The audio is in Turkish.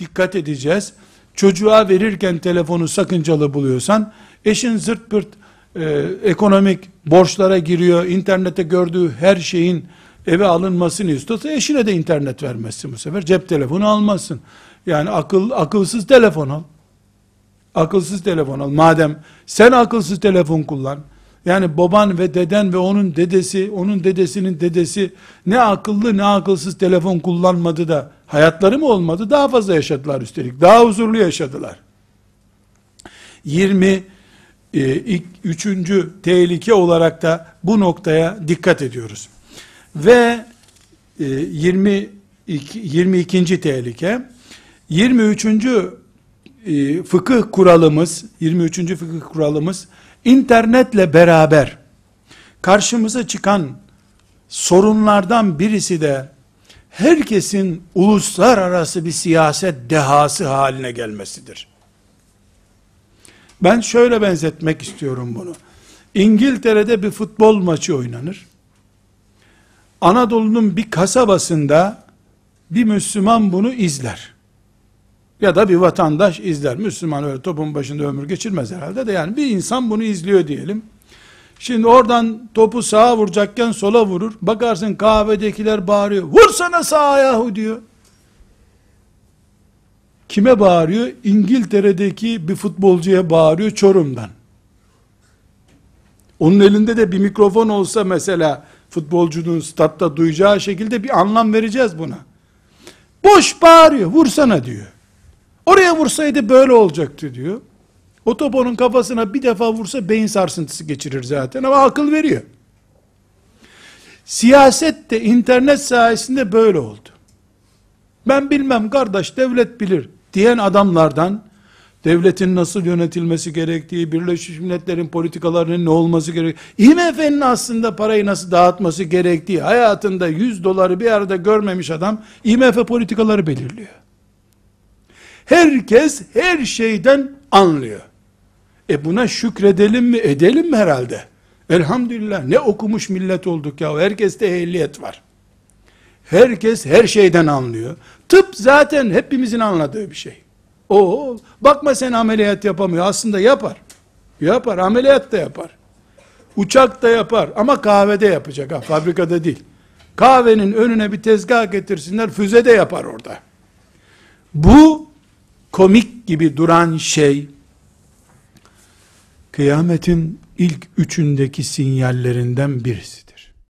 dikkat edeceğiz. Çocuğa verirken telefonu sakıncalı buluyorsan, eşin zırt pırt e, ekonomik borçlara giriyor, internette gördüğü her şeyin eve alınmasını istiyorsa eşine de internet vermezsin bu sefer. Cep telefonu almazsın. Yani akıl akılsız telefon al. Akılsız telefon al. Madem sen akılsız telefon kullan. Yani baban ve deden ve onun dedesi, onun dedesinin dedesi ne akıllı ne akılsız telefon kullanmadı da hayatları mı olmadı? Daha fazla yaşadılar üstelik. Daha huzurlu yaşadılar. 20 e, üçüncü tehlike olarak da bu noktaya dikkat ediyoruz. Ve e, 22, 22. tehlike 23. E, fıkıh kuralımız 23. fıkıh kuralımız internetle beraber karşımıza çıkan sorunlardan birisi de herkesin uluslararası bir siyaset dehası haline gelmesidir. Ben şöyle benzetmek istiyorum bunu. İngiltere'de bir futbol maçı oynanır. Anadolu'nun bir kasabasında bir Müslüman bunu izler. Ya da bir vatandaş izler. Müslüman öyle topun başında ömür geçirmez herhalde de yani bir insan bunu izliyor diyelim. Şimdi oradan topu sağa vuracakken sola vurur. Bakarsın kahvedekiler bağırıyor. Vursana sağa yahu diyor. Kime bağırıyor? İngiltere'deki bir futbolcuya bağırıyor Çorum'dan. Onun elinde de bir mikrofon olsa mesela futbolcunun statta duyacağı şekilde bir anlam vereceğiz buna. Boş bağırıyor, vursana diyor. Oraya vursaydı böyle olacaktı diyor. O top onun kafasına bir defa vursa beyin sarsıntısı geçirir zaten ama akıl veriyor. Siyaset de internet sayesinde böyle oldu. Ben bilmem kardeş devlet bilir diyen adamlardan devletin nasıl yönetilmesi gerektiği, Birleşmiş Milletler'in politikalarının ne olması gerektiği, IMF'nin aslında parayı nasıl dağıtması gerektiği, hayatında 100 doları bir arada görmemiş adam, IMF politikaları belirliyor. Herkes her şeyden anlıyor. E buna şükredelim mi, edelim mi herhalde? Elhamdülillah ne okumuş millet olduk ya, herkeste ehliyet var. Herkes her şeyden anlıyor. Tıp zaten hepimizin anladığı bir şey. O bakma sen ameliyat yapamıyor. Aslında yapar. Yapar. Ameliyat da yapar. Uçak da yapar. Ama kahvede yapacak. Ha, fabrikada değil. Kahvenin önüne bir tezgah getirsinler. Füze de yapar orada. Bu komik gibi duran şey kıyametin ilk üçündeki sinyallerinden birisidir.